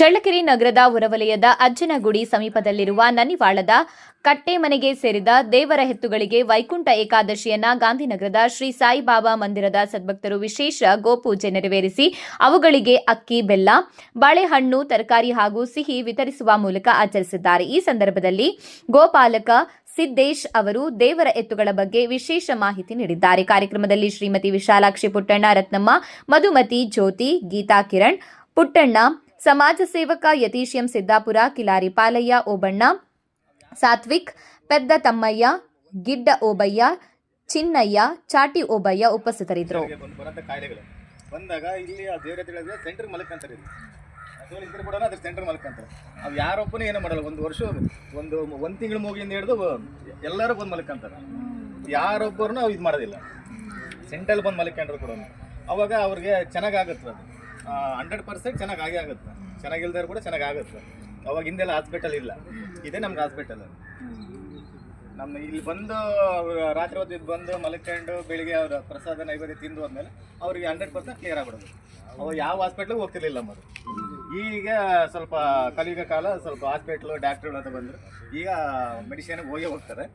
ಚಳ್ಳಕೆರೆ ನಗರದ ಹೊರವಲಯದ ಅಜ್ಜನಗುಡಿ ಸಮೀಪದಲ್ಲಿರುವ ನನಿವಾಳದ ಕಟ್ಟೆಮನೆಗೆ ಸೇರಿದ ದೇವರ ಹೆತ್ತುಗಳಿಗೆ ವೈಕುಂಠ ಏಕಾದಶಿಯನ್ನ ಗಾಂಧಿನಗರದ ಶ್ರೀ ಸಾಯಿಬಾಬಾ ಮಂದಿರದ ಸದ್ಭಕ್ತರು ವಿಶೇಷ ಗೋಪೂಜೆ ನೆರವೇರಿಸಿ, ಅವುಗಳಿಗೆ ಅಕ್ಕಿ, ಬೆಲ್ಲ, ಬಾಳೆಹಣ್ಣು, ತರಕಾರಿ ಹಾಗೂ ಸಿಹಿ ವಿತರಿಸುವ ಮೂಲಕ ಆಚರಿಸಿದ್ದಾರೆ. ಈ ಸಂದರ್ಭದಲ್ಲಿ ಗೋಪಾಲಕ ಸಿದ್ದೇಶ್ ಅವರು ದೇವರ ಎತ್ತುಗಳ ಬಗ್ಗೆ ವಿಶೇಷ ಮಾಹಿತಿ ನೀಡಿದ್ದಾರೆ. ಕಾರ್ಯಕ್ರಮದಲ್ಲಿ ಶ್ರೀಮತಿ ವಿಶಾಲಾಕ್ಷಿ ಪುಟ್ಟಣ್ಣ ರತ್ನಮ್ಮ, ಮಧುಮತಿ ಜ್ಯೋತಿ, ಗೀತಾ ಕಿರಣ್, ಪುಟ್ಟಣ್ಣ ಸಮಾಜ ಸೇವಕ ಯತೀಶ್ ಎಂ ಸಿದ್ದಾಪುರ, ಕಿಲಾರಿ ಪಾಲಯ್ಯ, ಓಬಣ್ಣ, ಸಾತ್ವಿಕ್, ಪೆದ್ದ ತಮ್ಮಯ್ಯ, ಗಿಡ್ಡ ಓಬಯ್ಯ, ಚಿನ್ನಯ್ಯ, ಚಾಟಿ ಓಬಯ್ಯ ಉಪಸ್ಥಿತರಿದ್ದರು. ಬಂದಾಗ ಇಲ್ಲಿ ಆ ದೇವ್ರ ತಿಳಿದ್ರೆ ಸೆಂಟ್ರ್ ಮಲ್ಕಂತಾರೆ ಅಥವಾ ಇದ್ರ ಕೂಡ ಅದ್ರ ಸೆಂಟ್ರ್ ಮಲ್ಕಂತಾರೆ ಅವು ಯಾರೊಬ್ಬನೂ ಏನೂ ಮಾಡಲ್ಲ, ಒಂದು ವರ್ಷ ಒಂದು ಒಂದು ತಿಂಗಳು ಮೂಗಿಂದ ಹಿಡಿದು ಎಲ್ಲರೂ ಬಂದು ಮಲ್ಕಂತಾರೆ ಅವು ಇದು ಮಾಡೋದಿಲ್ಲ. ಸೆಂಟ್ರಲ್ಲಿ ಬಂದು ಮಲ್ಕೊಂಡ್ರು ಕೂಡ. ಅವಾಗ ಅವ್ರಿಗೆ ಚೆನ್ನಾಗಾಗುತ್ತೆ ಅದು. ಹಂಡ್ರೆಡ್ ಪರ್ಸೆಂಟ್ ಚೆನ್ನಾಗಿ ಆಗೇ ಆಗುತ್ತೆ. ಚೆನ್ನಾಗಿಲ್ದಾರು ಕೂಡ ಚೆನ್ನಾಗಿ ಆಗುತ್ತೆ. ಅವಾಗ ಹಿಂದೆಲ್ಲ ಹಾಸ್ಪಿಟಲ್ ಇಲ್ಲ. ಇದೇ ನಮ್ಗೆ ಹಾಸ್ಪಿಟಲ್ ನಮ್ಮ ಇಲ್ಲಿ ಬಂದು ರಾತ್ರಿ ಹೊತ್ತು ಇದು ಬಂದು ಮಲ್ಕೊಂಡು ಬೆಳಿಗ್ಗೆ ಅವ್ರ ಪ್ರಸಾದ ನೈವೇದ್ಯ ತಿಂದು ಹೋದ್ಮೇಲೆ ಅವ್ರಿಗೆ ಹಂಡ್ರೆಡ್ ಪರ್ಸೆಂಟ್ ಕ್ಲಿಯರ್ ಆಗ್ಬಿಡೋದು. ಅವಾಗ ಯಾವ ಹಾಸ್ಪಿಟ್ಲಿಗೆ ಹೋಗ್ತಿರ್ಲಿಲ್ಲ ಮರು ಈಗ ಸ್ವಲ್ಪ ಕಲಿಯುಗ ಕಾಲ ಸ್ವಲ್ಪ ಹಾಸ್ಪಿಟ್ಲು ಡಾಕ್ಟ್ರುಗಳು ಅಂತ ಬಂದರು. ಈಗ ಮೆಡಿಸಿನ್ಗೆ ಹೋಗೇ ಹೋಗ್ತಾರೆ.